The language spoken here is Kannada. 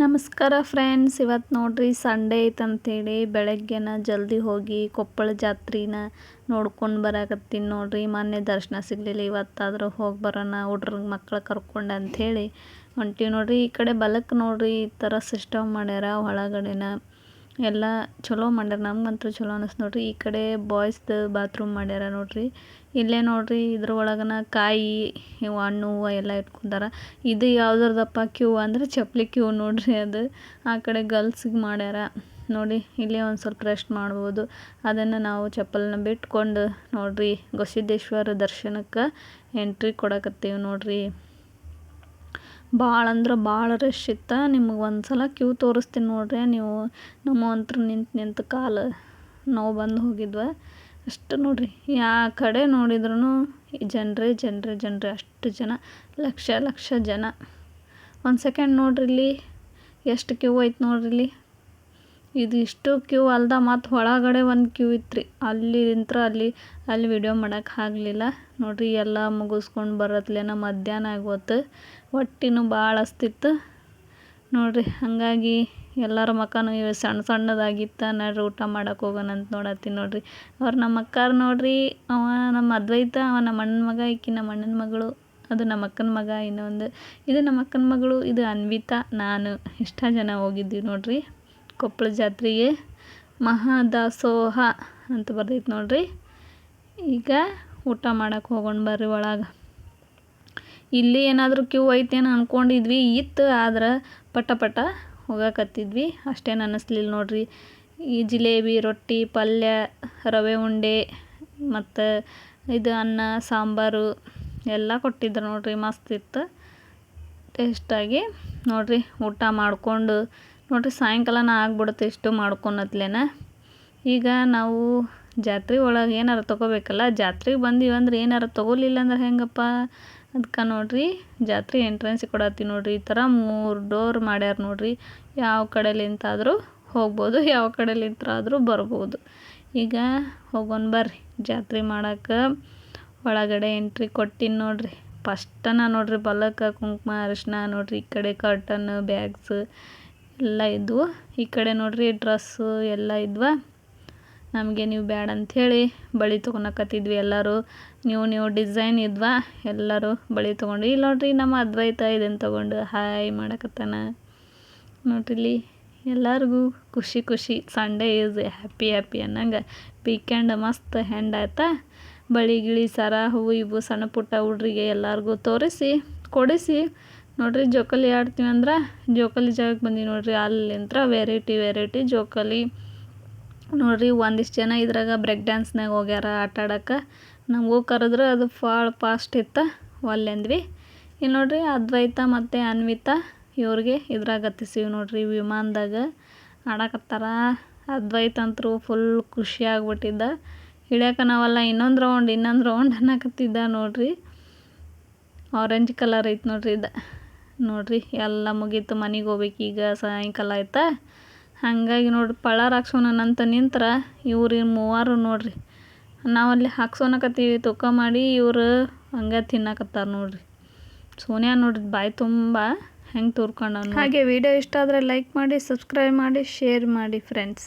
ನಮಸ್ಕಾರ ಫ್ರೆಂಡ್ಸ್ ಇವತ್ತು ನೋಡ್ರಿ ಸಂಡೇ ಐತೆ ಅಂತೇಳಿ ಬೆಳಗ್ಗೆನ ಜಲ್ದಿ ಹೋಗಿ ಕೊಪ್ಪಳ ಜಾತ್ರೆನ ನೋಡ್ಕೊಂಡು ಬರಾಕತ್ತೀನಿ ನೋಡ್ರಿ. ಮೊನ್ನೆ ದರ್ಶನ ಸಿಗಲಿಲ್ಲ, ಇವತ್ತಾದರೂ ಹೋಗಿ ಬರೋಣ ಹುಡ್ರ ಮಕ್ಳು ಕರ್ಕೊಂಡು ಅಂಥೇಳಿ ಹೊಂಟೀವಿ ನೋಡ್ರಿ. ಈ ಕಡೆ ಬಲಕ್ಕೆ ನೋಡ್ರಿ, ಈ ಥರ ಸಿಸ್ಟಮ್ ಮಾಡ್ಯಾರ ಒಳಗಡೆನ. ಎಲ್ಲ ಚಲೋ ಮಾಡ್ಯಾರ. ನಮ್ಗಂತೂ ಚಲೋ ಅನಿಸ್ತು ನೋಡ್ರಿ. ಈ ಕಡೆ ಬಾಯ್ಸ್ದು ಬಾತ್ರೂಮ್ ಮಾಡ್ಯಾರ ನೋಡಿರಿ. ಇಲ್ಲೇ ನೋಡಿರಿ ಇದ್ರ ಒಳಗನ ಕಾಯಿ ಇವು ಹಣ್ಣು ಹೂವು ಎಲ್ಲ ಇಟ್ಕೊಂಡಾರ. ಇದು ಯಾವ್ದ್ರದಪ್ಪ ಕ್ಯೂ ಅಂದ್ರೆ ಚಪ್ಪಲಿ ಕ್ಯೂ ನೋಡಿರಿ ಅದು. ಆ ಕಡೆ ಗರ್ಲ್ಸಿಗೆ ಮಾಡ್ಯಾರ. ನೋಡಿ, ಇಲ್ಲೇ ಒಂದು ಸ್ವಲ್ಪ ರೆಸ್ಟ್ ಮಾಡ್ಬೋದು. ಅದನ್ನು ನಾವು ಚಪ್ಪಲನ್ನ ಬಿಟ್ಕೊಂಡು ನೋಡಿರಿ ಗವಿಸಿದ್ದೇಶ್ವರ ದರ್ಶನಕ್ಕೆ ಎಂಟ್ರಿ ಕೊಡಕತ್ತೀವಿ ನೋಡ್ರಿ. ಭಾಳ ಅಂದ್ರೆ ಭಾಳ ರಶ್ ಇತ್ತು. ನಿಮಗೆ ಒಂದು ಸಲ ಕ್ಯೂ ತೋರಿಸ್ತೀನಿ ನೋಡ್ರಿ. ನೀವು ನಮ್ಮ ಅಂತ್ರ ನಿಂತು ನಿಂತು ಕಾಲು ನಾವು ಬಂದು ಹೋಗಿದ್ವ. ಅಷ್ಟು ನೋಡಿರಿ ಯಾವ ಕಡೆ ನೋಡಿದ್ರೂ ಜನರೇ ಜನರೇ ಜನರೇ ಅಷ್ಟು ಜನ, ಲಕ್ಷ ಲಕ್ಷ ಜನ. ಒಂದು ಸೆಕೆಂಡ್ ನೋಡಿರಿ ಇಲ್ಲಿ ಎಷ್ಟು ಕ್ಯೂ ಐತೆ ನೋಡಿರಿ ಇಲ್ಲಿ ಇದು ಇಷ್ಟು ಕ್ಯೂ ಅಲ್ದ ಮತ್ತು ಒಳಗಡೆ ಒಂದು ಕ್ಯೂ ಇತ್ತು ಅಲ್ಲಿ ನಿಂತ್ರ ಅಲ್ಲಿ ಅಲ್ಲಿ ವಿಡಿಯೋ ಮಾಡೋಕೆ ಆಗಲಿಲ್ಲ. ನೋಡಿರಿ ಎಲ್ಲ ಮುಗಿಸ್ಕೊಂಡು ಬರತ್ಲೇನ ಮಧ್ಯಾಹ್ನ ಆಗೋತು. ಹೊಟ್ಟಿನೂ ಭಾಳ ಅಸ್ತಿತ್ತು ನೋಡಿರಿ, ಹಾಗಾಗಿ ಎಲ್ಲರ ಮಕ್ಕನೂ ಸಣ್ಣ ಸಣ್ಣದಾಗಿತ್ತು, ನಡ್ರಿ ಊಟ ಮಾಡೋಕೆ ಹೋಗೋಣ ಅಂತ ನೋಡತ್ತೀನಿ ನೋಡ್ರಿ. ಅವ್ರು ನಮ್ಮ ಅಕ್ಕಾರ ನೋಡ್ರಿ, ಅವ ನಮ್ಮ ಅದ್ವೈತ, ಅವ ನಮ್ಮ ಅಣ್ಣನ ಮಗ, ಈಕಿ ನಮ್ಮ ಅಣ್ಣನ ಮಗಳು, ಅದು ನಮ್ಮ ಅಕ್ಕನ ಮಗ ಇನ್ನೊಂದು. ಇದು ನಮ್ಮ ಅಕ್ಕನ ಮಗಳು, ಇದು ಅನ್ವಿತಾ, ನಾನು. ಇಷ್ಟ ಜನ ಹೋಗಿದ್ದೀವಿ ನೋಡ್ರಿ. ಕೊಪ್ಪಳ ಜಾತ್ರೆಗೆ ಮಹಾದಾಸೋಹ ಅಂತ ಬರ್ತೈತೆ ನೋಡಿರಿ. ಈಗ ಊಟ ಮಾಡಕ್ಕೆ ಹೋಗೋಣ ಬರ್ರಿ ಒಳಗೆ. ಇಲ್ಲಿ ಏನಾದರೂ ಕ್ಯೂ ಐತೇನೋ ಅಂದ್ಕೊಂಡಿದ್ವಿ ಇತ್ತು ಆದ್ರೆ ಪಟ ಪಟ ಹೋಗಕತ್ತಿದ್ವಿ. ಅಷ್ಟೇನು ಅನ್ನಿಸ್ಲಿಲ್ಲ ನೋಡಿರಿ. ಈ ಜಿಲೇಬಿ, ರೊಟ್ಟಿ, ಪಲ್ಯ, ರವೆ ಉಂಡೆ ಮತ್ತು ಇದು ಅನ್ನ, ಸಾಂಬಾರು ಎಲ್ಲ ಕೊಟ್ಟಿದ್ರು ನೋಡ್ರಿ. ಮಸ್ತ್ ಇತ್ತು. ಟೇಸ್ಟಾಗಿ ನೋಡಿರಿ. ಊಟ ಮಾಡಿಕೊಂಡು ನೋಡ್ರಿ ಸಾಯಂಕಾಲನ ಆಗ್ಬಿಡುತ್ತೆ ಇಷ್ಟು ಮಾಡ್ಕೊಳತ್ಲೇನ ಈಗ ನಾವು ಜಾತ್ರೆ ಒಳಗೆ ಏನಾರು ತೊಗೋಬೇಕಲ್ಲ, ಜಾತ್ರೆಗೆ ಬಂದೀವಿ ಅಂದ್ರೆ ಏನಾರು ತೊಗೊಲಿಲ್ಲ ಅಂದ್ರೆ ಹೆಂಗಪ್ಪ? ಅದಕ್ಕೆ ನೋಡ್ರಿ ಜಾತ್ರೆ ಎಂಟ್ರೆನ್ಸ್ ಕೊಡತ್ತಿ ನೋಡ್ರಿ, ಈ ಥರ ಮೂರು ಡೋರ್ ಮಾಡ್ಯಾರ ನೋಡ್ರಿ. ಯಾವ ಕಡೆಲಿಂತಾದರೂ ಹೋಗ್ಬೋದು, ಯಾವ ಕಡೆಲಿಂತಾದರೂ ಬರ್ಬೋದು. ಈಗ ಹೋಗೋಣ ಬರ್ರಿ, ಜಾತ್ರೆ ಮಾಡಕ್ಕೆ ಒಳಗಡೆ ಎಂಟ್ರಿ ಕೊಟ್ಟಿನಿ ನೋಡ್ರಿ. ಫಸ್ಟನ ನೋಡ್ರಿ ಬಲಕ್ಕೆ ಕುಂಕುಮ, ಅರಿಶಿನ ನೋಡ್ರಿ, ಈ ಕಡೆ ಕರ್ಟನ್ ಬ್ಯಾಗ್ಸ್ ಎಲ್ಲ ಇದ್ವು. ಈ ಕಡೆ ನೋಡ್ರಿ ಡ್ರೆಸ್ಸು ಎಲ್ಲ ಇದ್ವಾ. ನಮಗೆ ನೀವು ಬ್ಯಾಡ ಅಂಥೇಳಿ ಬಳೆ ತೊಗೊಳಕತ್ತಿದ್ವಿ ಎಲ್ಲರೂ. ನೀವು ನೀವು ಡಿಸೈನ್ ಇದ್ವಾ, ಎಲ್ಲರೂ ಬಳೆ ತೊಗೊಂಡು ಇಲ್ಲಿ ನೋಡ್ರಿ ನಮ್ಮ ಅದ್ವೈತ ಇದನ್ನು ತೊಗೊಂಡು ಹಾಯ್ ಮಾಡಕತ್ತಾನ. ನೋಡ್ರಿ ಇಲ್ಲಿ ಎಲ್ಲರಿಗೂ ಖುಷಿ ಖುಷಿ. ಸಂಡೇ ಈಸ್ ಹ್ಯಾಪಿ ಹ್ಯಾಪಿ ಅನ್ನಂಗೆ. ವೀಕೆಂಡ್ ಮಸ್ತ್ ಹೆಂಡ್ ಆಯ್ತಾ. ಬಳಿ ಗಿಳಿ ಸರ, ಹೂವು ಇವು ಸಣ್ಣ ಪುಟ್ಟ ಹುಡ್ರಿಗೆ ಎಲ್ಲರಿಗೂ ತೋರಿಸಿ, ಕೊಡಿಸಿ. ನೋಡ್ರಿ, ಜೋಕಾಲಿ ಆಡ್ತೀವಿ ಅಂದ್ರೆ ಜೋಕಾಲಿ ಜಾಗಕ್ಕೆ ಬಂದೀವಿ ನೋಡಿರಿ. ಅಲ್ಲಿಂತ್ರ ವೆರೈಟಿ ವೆರೈಟಿ ಜೋಕಾಲಿ. ನೋಡಿರಿ, ಒಂದಿಷ್ಟು ಜನ ಇದ್ರಾಗ ಬ್ರೇಕ್ ಡ್ಯಾನ್ಸ್ನಾಗ ಹೋಗ್ಯಾರ ಆಟ ಆಡಕ್ಕೆ ನಮಗೂ ಕರೆದ್ರೆ ಅದು ಫಾಳ್ ಫಾಸ್ಟ್ ಇತ್ತು, ಒಲ್ಲೆಂದ್ವಿ. ಇಲ್ಲಿ ನೋಡಿರಿ, ಅದ್ವೈತ ಮತ್ತು ಅನ್ವಿತಾ ಇವ್ರಿಗೆ ಇದ್ರಾಗ ಹತ್ತಿಸಿವಿ ನೋಡ್ರಿ. ವಿಮಾನದಾಗ ಆಡಕತ್ತಾರ. ಅದ್ವೈತ ಅಂತರೂ ಫುಲ್ ಖುಷಿ ಆಗ್ಬಿಟ್ಟಿದ್ದ. ಹಿಡಿಯಕ್ಕೆ ನಾವೆಲ್ಲ ಇನ್ನೊಂದು ರೌಂಡ್ ಇನ್ನೊಂದು ರೌಂಡ್ ಅನ್ನಕತ್ತಿದ್ದ ನೋಡಿರಿ. ಆರೆಂಜ್ ಕಲರ್ ಐತೆ ನೋಡ್ರಿ ಇದು. ನೋಡ್ರಿ, ಎಲ್ಲ ಮುಗೀತು ಮನೆಗೆ ಹೋಗ್ಬೇಕು ಈಗ ಸಾಯಂಕಾಲ ಆಯ್ತಾ. ಹಾಗಾಗಿ ನೋಡ್ರಿ, ಪಳ ಹಾಕ್ಸೋಣನಂತ ನಿಂತ್ರ ಇವ್ರು ಮೂವರು ನೋಡ್ರಿ. ನಾವಲ್ಲಿ ಹಾಕ್ಸೋನಕತ್ತೀವಿ, ತೂಕ ಮಾಡಿ ಇವರು ಹಂಗೆ ತಿನ್ನಕತ್ತಾರ ನೋಡ್ರಿ. ಸೋನಿಯಾ ನೋಡ್ರಿ, ಬಾಯಿ ತುಂಬ ಹೆಂಗೆ ತೂರ್ಕೊಂಡ ಹಾಗೆ ವಿಡಿಯೋ ಇಷ್ಟ ಆದರೆ ಲೈಕ್ ಮಾಡಿ ಸಬ್ಸ್ಕ್ರೈಬ್ ಮಾಡಿ ಶೇರ್ ಮಾಡಿ ಫ್ರೆಂಡ್ಸ್